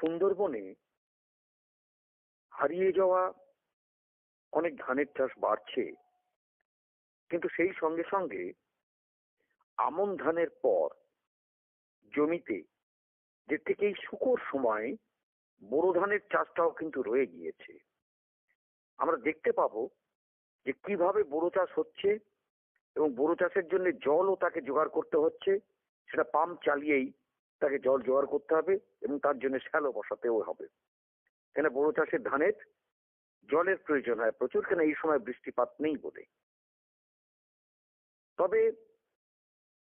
সুন্দরবনে হারিয়ে যাওয়া অনেক ধানের চাষ বাড়ছে। কিন্তু সেই সঙ্গে সঙ্গে আমন ধানের পর জমিতে যে থেকে এই শুকোর সময় বোরো ধানের চাষটাও কিন্তু রয়ে গিয়েছে। আমরা দেখতে পাবো যে কীভাবে বোরো চাষ হচ্ছে এবং বোরো চাষের জন্য জলও তাকে জোগাড় করতে হচ্ছে। সেটা পাম্প চালিয়েই তাকে জল জোগাড় করতে হবে এবং তার জন্য শ্যালো বসাতেও হবে। কেন বোরো চাষের ধানের জলের প্রয়োজন হয় প্রচুর, কেন এই সময় বৃষ্টিপাত নেই বলে। তবে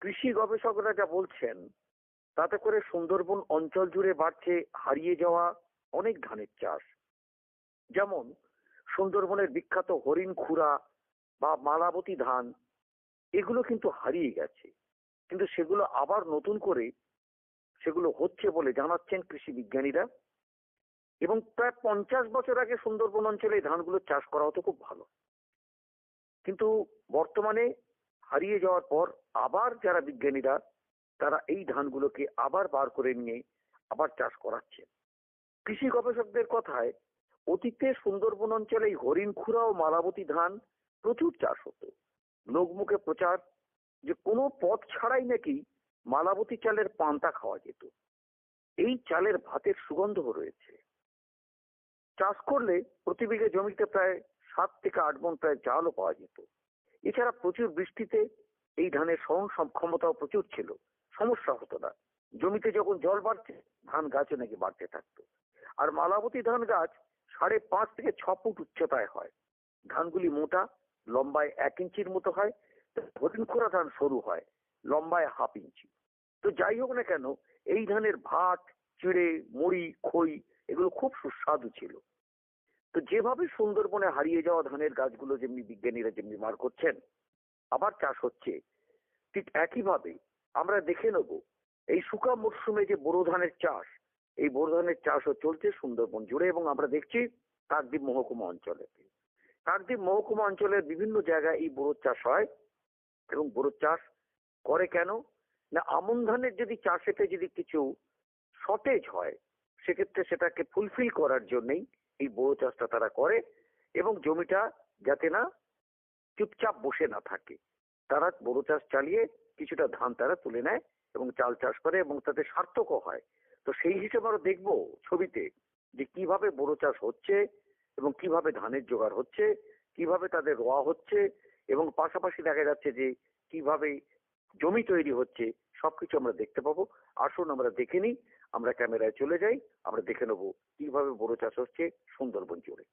কৃষি গবেষকরা যা বলছেন, তাতে করে সুন্দরবন অঞ্চল জুড়ে বাড়ছে হারিয়ে যাওয়া অনেক ধানের চাষ। যেমন সুন্দরবনের বিখ্যাত হরিণ খুরা বা মালাবতী ধান, এগুলো কিন্তু হারিয়ে গেছে। কিন্তু সেগুলো আবার নতুন করে সেগুলো হচ্ছে বলে জানাচ্ছেন কৃষি বিজ্ঞানীরা। এবং প্রায় পঞ্চাশ বছর আগে সুন্দরবন অঞ্চলে ধানগুলো চাষ করা হতো খুব ভালো। কিন্তু বর্তমানে হারিয়ে যাওয়ার পর আবার যারা বিজ্ঞানীরা, তারা এই ধানগুলোকে আবার বার করে নিয়ে আবার চাষ করাচ্ছে। কৃষি গবেষকদের কথায়, অতীতে সুন্দরবন অঞ্চলে হরিণখুরা ও মালাবতী ধান প্রচুর চাষ হতো। লোকমুখে প্রচার যে কোনো পথ ছাড়াই নাকি মালাবতী চালের পান্তা খাওয়া যেত। এই চালের ভাতের সুগন্ধ রয়েছে। চাষ করলে প্রতি বিঘে জমিতে প্রায় সাত থেকে আট মন প্রায় চালও পাওয়া যেত। এছাড়া প্রচুর বৃষ্টিতে এই ধানের সহন ক্ষমতাও প্রচুর ছিল। সমস্যা হতো না। জমিতে যখন জল বাড়ছে, ধান গাছও নাকি বাড়তে থাকতো। আর মালাবতী ধান গাছ সাড়ে পাঁচ থেকে ছ ফুট উচ্চতায় হয়। ধানগুলি মোটা, লম্বায় এক ইঞ্চির মতো হয় হরিণখোরা ধান সরু হয়। লম্বায় হাফ ইঞ্চি। তো যাই হোক না কেন, এই ধানের ভাত, চিড়ে, মুড়ি, খই এগুলো খুব সুস্বাদু ছিল। তো যেভাবে সুন্দরবনে হারিয়ে যাওয়া ধানের গাছগুলো যেমনি বিজ্ঞানীরা যেমনি মার করছেন, আবার চাষ হচ্ছে, ঠিক একইভাবে আমরা দেখে নেব, এই শুকা মরশুমে যে বোরো ধানের চাষ, এই বোরো ধানের চাষও চলছে সুন্দরবন জুড়ে এবং আমরা দেখছি কাকদ্বীপ মহকুমা অঞ্চলে কাকদ্বীপ মহকুমা অঞ্চলের বিভিন্ন জায়গায় এই বোরো চাষ হয় এবং বোরো চাষ করে কেন? না, আমন ধানের যদি চাষেতে যদি কিছু শর্টেজ হয়, সেক্ষেত্রে সেটাকে ফুলফিল করার জন্যই এই বোরো চাষটা তারা করে এবং জমিটা যাতে না চুপচাপ বসে না থাকে। তারা বোরো চাষ চালিয়ে কিছুটা ধান তারা তুলে নেয় এবং চাল চাষ করে এবং তাতে সার্থকও হয়। তো সেই হিসেবে আমরা দেখব ছবিতে যে কীভাবে বোরো চাষ হচ্ছে এবং কীভাবে ধানের জোগাড় হচ্ছে, কীভাবে তাদের রোয়া হচ্ছে এবং পাশাপাশি দেখা যাচ্ছে যে কীভাবে জমি তৈরি হচ্ছে, সবকিছু আমরা দেখতে পাবো। আসুন আমরা দেখে নিই, আমরা ক্যামেরায় চলে যাই, আমরা দেখে নেব কীভাবে বোরো চাষ হচ্ছে সুন্দরবন জুড়ে।